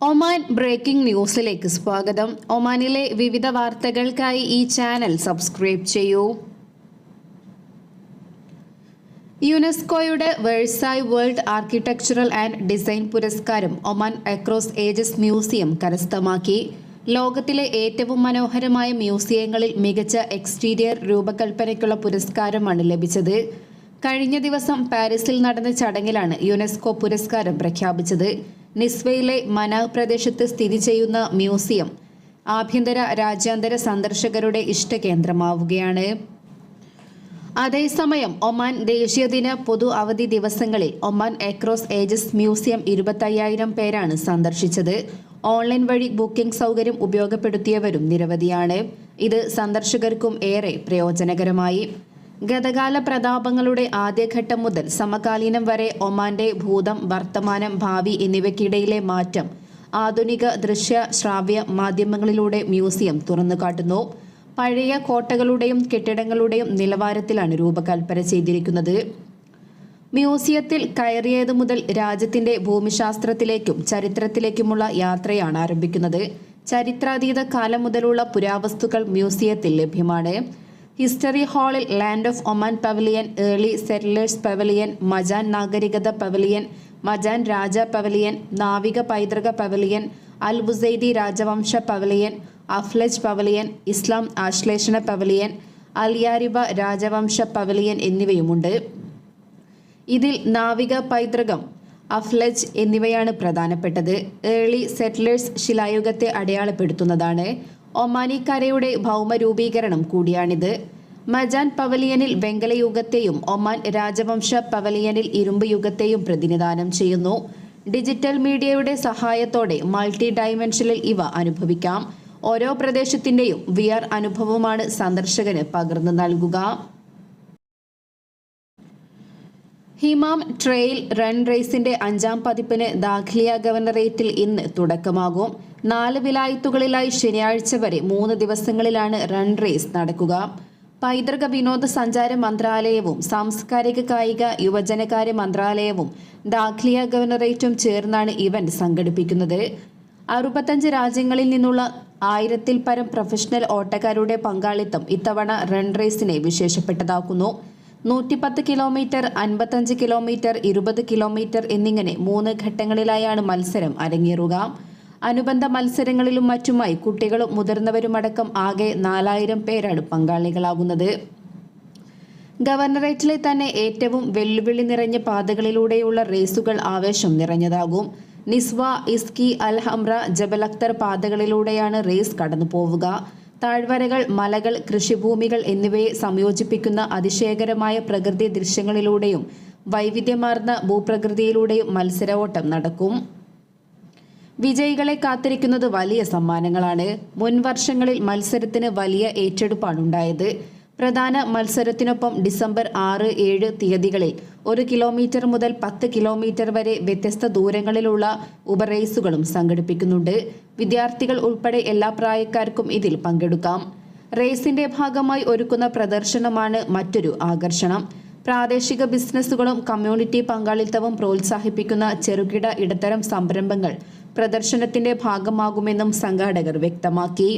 Oman breaking ന്യൂസിലേക്ക് സ്വാഗതം. ഒമാനിലെ വിവിധ വാർത്തകൾക്കായി ഈ ചാനൽ സബ്സ്ക്രൈബ് ചെയ്യൂ. യുനെസ്കോയുടെ Versailles world architectural and design പുരസ്കാരം ഒമാൻ അക്രോസ് ഏജസ് മ്യൂസിയം കരസ്ഥമാക്കി. ലോകത്തിലെ ഏറ്റവും മനോഹരമായ മ്യൂസിയങ്ങളിൽ മികച്ച എക്സ്റ്റീരിയർ രൂപകൽപ്പനയ്ക്കുള്ള പുരസ്കാരമാണ് ലഭിച്ചത്. കഴിഞ്ഞ ദിവസം പാരീസിൽ നടന്ന ചടങ്ങിലാണ് യുനെസ്കോ പുരസ്കാരം പ്രഖ്യാപിച്ചത്. നിസ്വയിലെ മന പ്രദേശത്ത് സ്ഥിതി ചെയ്യുന്ന മ്യൂസിയം ആഭ്യന്തര രാജ്യാന്തര സന്ദർശകരുടെ ഇഷ്ടകേന്ദ്രമാവുകയാണ്. അതേസമയം ഒമാൻ ദേശീയദിന പൊതു അവധി ദിവസങ്ങളിൽ ഒമാൻ എക്രോസ് ഏജസ് മ്യൂസിയം ഇരുപത്തയ്യായിരം പേരാണ് സന്ദർശിച്ചത്. ഓൺലൈൻ വഴി ബുക്കിംഗ് സൗകര്യം ഉപയോഗപ്പെടുത്തിയവരും നിരവധിയാണ്. ഇത് സന്ദർശകർക്കും ഏറെ പ്രയോജനകരമായി. ഗതകാല പ്രതാപങ്ങളുടെ ആദ്യഘട്ടം മുതൽ സമകാലീനം വരെ ഒമാന്റെ ഭൂതം വർത്തമാനം ഭാവി എന്നിവയ്ക്കിടയിലെ മാറ്റം ആധുനിക ദൃശ്യ ശ്രാവ്യ മാധ്യമങ്ങളിലൂടെ മ്യൂസിയം തുറന്നുകാട്ടുന്നു. പഴയ കോട്ടകളുടെയും കെട്ടിടങ്ങളുടെയും നിലവാരത്തിലാണ് രൂപകൽപ്പന ചെയ്തിരിക്കുന്നത്. മ്യൂസിയത്തിൽ കയറിയത് മുതൽ രാജ്യത്തിന്റെ ഭൂമിശാസ്ത്രത്തിലേക്കും ചരിത്രത്തിലേക്കുമുള്ള യാത്രയാണ് ആരംഭിക്കുന്നത്. ചരിത്രാതീത കാലം മുതലുള്ള പുരാവസ്തുക്കൾ മ്യൂസിയത്തിൽ ലഭ്യമാണ്. ഹിസ്റ്ററി ഹാളിൽ land of Oman pavilion early settlers pavilion Majan നാഗരികത pavilion Majan രാജ പവലിയൻ നാവിക പൈതൃക പവലിയൻ അൽ ബുസൈദി രാജവംശ പവലിയൻ അഫ്ലജ് പവലിയൻ ഇസ്ലാം ആശ്ലേഷണ പവലിയൻ അലിയാരിബ രാജവംശ പവലിയൻ എന്നിവയുമുണ്ട്. ഇതിൽ നാവിക പൈതൃകം അഫ്ലജ് എന്നിവയാണ് പ്രധാനപ്പെട്ടത്. ഏർലി സെറ്റിലേഴ്സ് ശിലായുഗത്തെ അടയാളപ്പെടുത്തുന്നതാണ്. ഒമാനി കരയുടെ ഭൗമരൂപീകരണം കൂടിയാണിത്. മജാൻ പവലിയനിൽ വെങ്കലയുഗത്തെയും ഒമാൻ രാജവംശ പവലിയനിൽ ഇരുമ്പ് യുഗത്തെയും പ്രതിനിധാനം ചെയ്യുന്നു. ഡിജിറ്റൽ മീഡിയയുടെ സഹായത്തോടെ മൾട്ടി ഡയമെൻഷനിൽ ഇവ അനുഭവിക്കാം. ഓരോ പ്രദേശത്തിന്റെയും വി ആർ അനുഭവമാണ് സന്ദർശകന് പകർന്നു നൽകുക. ഹിമാം ട്രെയിൽ റൺ റേസിന്റെ അഞ്ചാം പതിപ്പിന് ദാഖ്ലിയ ഗവർണറേറ്റിൽ ഇന്ന് തുടക്കമാകും. നാല് വിലായത്തുകളിലായി ശനിയാഴ്ച വരെ മൂന്ന് ദിവസങ്ങളിലാണ് റൺ റേസ് നടക്കുക. പൈതൃക വിനോദസഞ്ചാര മന്ത്രാലയവും സാംസ്കാരിക കായിക യുവജനകാര്യ മന്ത്രാലയവും ദാഖ്ലിയ ഗവർണറേറ്റും ചേർന്നാണ് ഇവന്റ് സംഘടിപ്പിക്കുന്നത്. അറുപത്തഞ്ച് രാജ്യങ്ങളിൽ നിന്നുള്ള ആയിരത്തിൽ പരം പ്രൊഫഷണൽ ഓട്ടക്കാരുടെ പങ്കാളിത്തം ഇത്തവണ റൺ റേസിനെ വിശേഷപ്പെട്ടതാക്കുന്നു. നൂറ്റിപ്പത്ത് കിലോമീറ്റർ അൻപത്തഞ്ച് കിലോമീറ്റർ ഇരുപത് കിലോമീറ്റർ എന്നിങ്ങനെ മൂന്ന് ഘട്ടങ്ങളിലായാണ് മത്സരം അരങ്ങേറുക. അനുബന്ധ മത്സരങ്ങളിലും മറ്റുമായി കുട്ടികളും മുതിർന്നവരുമടക്കം ആകെ നാലായിരം പേരാണ് പങ്കാളികളാകുന്നത്. ഗവർണറേറ്റിലെ തന്നെ ഏറ്റവും വെല്ലുവിളി നിറഞ്ഞ പാതകളിലൂടെയുള്ള റേസുകൾ ആവേശം നിറഞ്ഞതാകും. Nizwa Izki Al Hamra Jabal Akhdar പാതകളിലൂടെയാണ് race കടന്നു പോവുക താഴ്വരകൾ മലകൾ കൃഷിഭൂമികൾ എന്നിവയെ സംയോജിപ്പിക്കുന്ന അതിശയകരമായ പ്രകൃതി ദൃശ്യങ്ങളിലൂടെയും വൈവിധ്യമാർന്ന ഭൂപ്രകൃതിയിലൂടെയും മത്സരഓട്ടം നടക്കും. വിജയികളെ കാത്തിരിക്കുന്നത് വലിയ സമ്മാനങ്ങളാണ്. മുൻ വർഷങ്ങളിൽ മത്സരത്തിന് വലിയ ഏറ്റെടുപ്പാണുണ്ടായത്. പ്രധാന മത്സരത്തിനൊപ്പം ഡിസംബർ ആറ് ഏഴ് തീയതികളിൽ ഒരു കിലോമീറ്റർ മുതൽ പത്ത് കിലോമീറ്റർ വരെ വ്യത്യസ്ത ദൂരങ്ങളിലുള്ള ഉപറേസുകളും സംഘടിപ്പിക്കുന്നുണ്ട്. വിദ്യാർത്ഥികൾ ഉൾപ്പെടെ എല്ലാ പ്രായക്കാർക്കും ഇതിൽ പങ്കെടുക്കാം. റേസിന്റെ ഭാഗമായി ഒരുക്കുന്ന പ്രദർശനമാണ് മറ്റൊരു ആകർഷണം. പ്രാദേശിക ബിസിനസ്സുകളും കമ്മ്യൂണിറ്റി പങ്കാളിത്തവും പ്രോത്സാഹിപ്പിക്കുന്ന ചെറുകിട ഇടത്തരം സംരംഭങ്ങൾ പ്രദർശനത്തിന്റെ ഭാഗമാകുമെന്നും സംഘാടകർ വ്യക്തമാക്കി.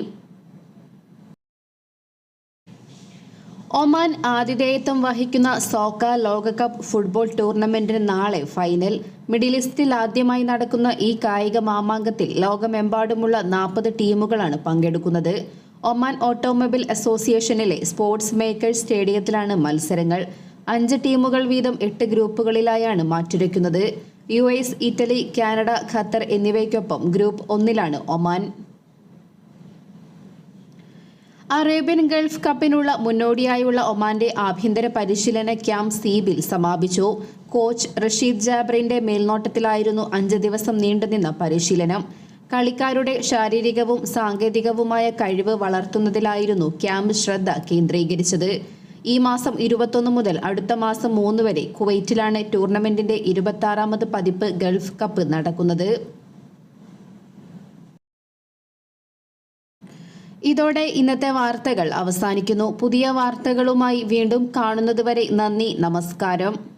ഒമാൻ ആതിഥേയത്വം വഹിക്കുന്ന സോക്ക ലോകകപ്പ് ഫുട്ബോൾ ടൂർണമെന്റിന് നാളെ ഫൈനൽ. മിഡിൽ ഈസ്റ്റിൽ ആദ്യമായി നടക്കുന്ന ഈ കായിക മാമാങ്കത്തിൽ ലോകമെമ്പാടുമുള്ള നാൽപ്പത് ടീമുകളാണ് പങ്കെടുക്കുന്നത്. ഒമാൻ ഓട്ടോമൊബൈൽ അസോസിയേഷനിലെ സ്പോർട്സ് മേക്കേഴ്സ് സ്റ്റേഡിയത്തിലാണ് മത്സരങ്ങൾ. അഞ്ച് ടീമുകൾ വീതം എട്ട് ഗ്രൂപ്പുകളിലായാണ് മാറ്റുരയ്ക്കുന്നത്. U S Italy Canada Qatar എന്നിവയ്ക്കൊപ്പം ഗ്രൂപ്പ് ഒന്നിലാണ് ഒമാൻ. അറേബ്യൻ ഗൾഫ് കപ്പിനുള്ള മുന്നോടിയായുള്ള ഒമാന്റെ ആഭ്യന്തര പരിശീലന ക്യാമ്പ് സീബിൽ സമാപിച്ചു. കോച്ച് റഷീദ് ജാബ്രിന്റെ മേൽനോട്ടത്തിലായിരുന്നു അഞ്ച് ദിവസം നീണ്ടുനിന്ന പരിശീലനം. കളിക്കാരുടെ ശാരീരികവും സാങ്കേതികവുമായ കഴിവ് വളർത്തുന്നതിലായിരുന്നു ക്യാമ്പ് ശ്രദ്ധ കേന്ദ്രീകരിച്ചത്. ഈ മാസം ഇരുപത്തൊന്ന് മുതൽ അടുത്ത മാസം മൂന്ന് വരെ കുവൈറ്റിലാണ് ടൂർണമെന്റിന്റെ ഇരുപത്തി പതിപ്പ് ഗൾഫ് കപ്പ് നടക്കുന്നത്. ഇതോടെ ഇന്നത്തെ വാർത്തകൾ അവസാനിക്കുന്നു. പുതിയ വാർത്തകളുമായി വീണ്ടും കാണുന്നതുവരെ നന്ദി നമസ്കാരം.